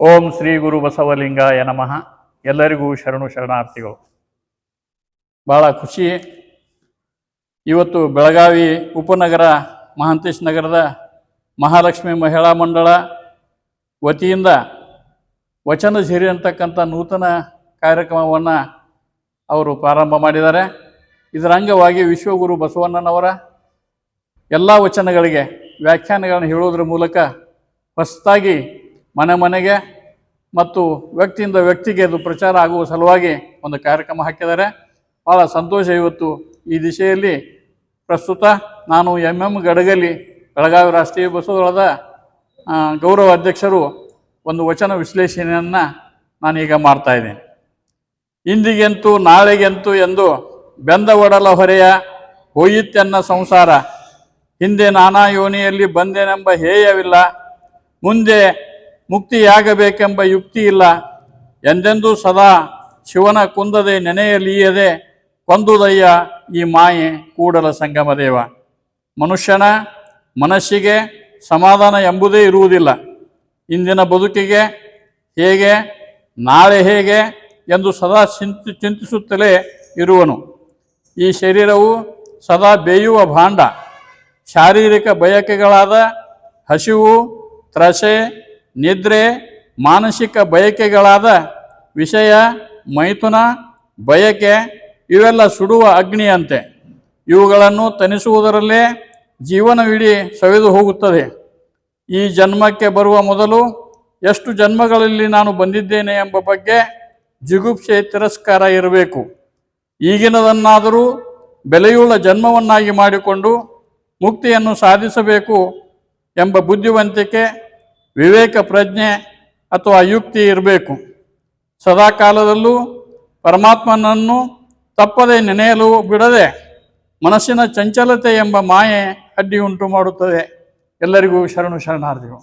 ಓಂ ಶ್ರೀ ಗುರು ಬಸವಲಿಂಗಾಯ ನಮಃ. ಎಲ್ಲರಿಗೂ ಶರಣು ಶರಣಾರ್ಥಿಗಳು. ಭಾಳ ಖುಷಿ. ಇವತ್ತು ಬೆಳಗಾವಿ ಉಪನಗರ, ಮಹಾಂತೇಶ್ ನಗರದ ಮಹಾಲಕ್ಷ್ಮಿ ಮಹಿಳಾ ಮಂಡಳ ವತಿಯಿಂದ ವಚನ ಸಿರಿ ಅಂತಕ್ಕಂಥ ನೂತನ ಕಾರ್ಯಕ್ರಮವನ್ನು ಅವರು ಪ್ರಾರಂಭ ಮಾಡಿದ್ದಾರೆ. ಇದರ ಅಂಗವಾಗಿ ವಿಶ್ವಗುರು ಬಸವಣ್ಣನವರ ಎಲ್ಲ ವಚನಗಳಿಗೆ, ವ್ಯಾಖ್ಯಾನಗಳನ್ನು ಹೇಳೋದ್ರ ಮೂಲಕ ಹೊಸದಾಗಿ ಮನೆ ಮನೆಗೆ ಮತ್ತು ವ್ಯಕ್ತಿಯಿಂದ ವ್ಯಕ್ತಿಗೆ ಅದು ಪ್ರಚಾರ ಆಗುವ ಸಲುವಾಗಿ ಒಂದು ಕಾರ್ಯಕ್ರಮ ಹಾಕಿದ್ದಾರೆ. ಭಾಳ ಸಂತೋಷ ಇವತ್ತು ಈ ದಿಶೆಯಲ್ಲಿ. ಪ್ರಸ್ತುತ ನಾನು ಎಂ ಎಂ ಗಡಗಲಿ ಬೆಳಗಾವಿ ರಾಷ್ಟ್ರೀಯ ಬಸವದಳದ ಗೌರವ ಅಧ್ಯಕ್ಷರು ಒಂದು ವಚನ ವಿಶ್ಲೇಷಣೆಯನ್ನು ನಾನೀಗ ಮಾಡ್ತಾ ಇದ್ದೀನಿ. ಇಂದಿಗೆಂತೂ ನಾಳೆಗೆಂತೂ ಎಂದು ಬೆಂದ ಒಡಲ ಹೊರೆಯ ಹೋಯಿತೆನ್ನ ಸಂಸಾರ. ಹಿಂದೆ ನಾನಾ ಯೋನಿಯಲ್ಲಿ ಬಂದೆನೆಂಬ ಹೇಯವಿಲ್ಲ. ಮುಂದೆ ಮುಕ್ತಿಯಾಗಬೇಕೆಂಬ ಯುಕ್ತಿ ಇಲ್ಲ. ಎಂದೆಂದೂ ಸದಾ ಶಿವನ ಕುಂದದೆ ನೆನೆಯಲೀಯದೆ ಕೊಂದುದಯ್ಯ ಈ ಮಾಯೆ ಕೂಡಲ ಸಂಗಮ ದೇವ ಮನುಷ್ಯನ ಮನಸ್ಸಿಗೆ ಸಮಾಧಾನ ಎಂಬುದೇ ಇರುವುದಿಲ್ಲ. ಇಂದಿನ ಬದುಕಿಗೆ ಹೇಗೆ, ನಾಳೆ ಹೇಗೆ ಎಂದು ಸದಾ ಚಿಂತಿ, ಚಿಂತಿಸುತ್ತಲೇ ಇರುವನು. ಈ ಶರೀರವು ಸದಾ ಬೇಯುವ ಭಾಂಡ. ಶಾರೀರಿಕ ಬಯಕೆಗಳಾದ ಹಸಿವು, ತ್ರಸೆ ನಿದ್ರೆ, ಮಾನಸಿಕ ಬಯಕೆಗಳಾದ ವಿಷಯ, ಮೈಥುನ, ಬಯಕೆ ಇವೆಲ್ಲ ಸುಡುವ ಅಗ್ನಿಯಂತೆ. ಇವುಗಳನ್ನು ತನಿಸುವುದರಲ್ಲೇ ಜೀವನವಿಡೀ ಸವೆದು ಹೋಗುತ್ತದೆ. ಈ ಜನ್ಮಕ್ಕೆ ಬರುವ ಮೊದಲು ಎಷ್ಟು ಜನ್ಮಗಳಲ್ಲಿ ನಾನು ಬಂದಿದ್ದೇನೆ ಎಂಬ ಬಗ್ಗೆ ಜಿಗುಪ್ಸೆ ತಿರಸ್ಕಾರ ಇರಬೇಕು. ಈಗಿನದನ್ನಾದರೂ ಬೆಲೆಯುಳ್ಳ ಜನ್ಮವನ್ನಾಗಿ ಮಾಡಿಕೊಂಡು ಮುಕ್ತಿಯನ್ನು ಸಾಧಿಸಬೇಕು ಎಂಬ ಬುದ್ಧಿವಂತಿಕೆ ವಿವೇಕ ಪ್ರಜ್ಞೆ ಅಥವಾ ಯುಕ್ತಿ ಇರಬೇಕು. ಸದಾಕಾಲದಲ್ಲೂ ಪರಮಾತ್ಮನನ್ನು ತಪ್ಪದೆ ನೆನೆಯಲು ಬಿಡದೆ ಮನಸ್ಸಿನ ಚಂಚಲತೆ ಎಂಬ ಮಾಯೆ ಅಡ್ಡಿ ಉಂಟು ಮಾಡುತ್ತದೆ. ಎಲ್ಲರಿಗೂ ಶರಣು ಶರಣಾರ್ಥಿಗಳು.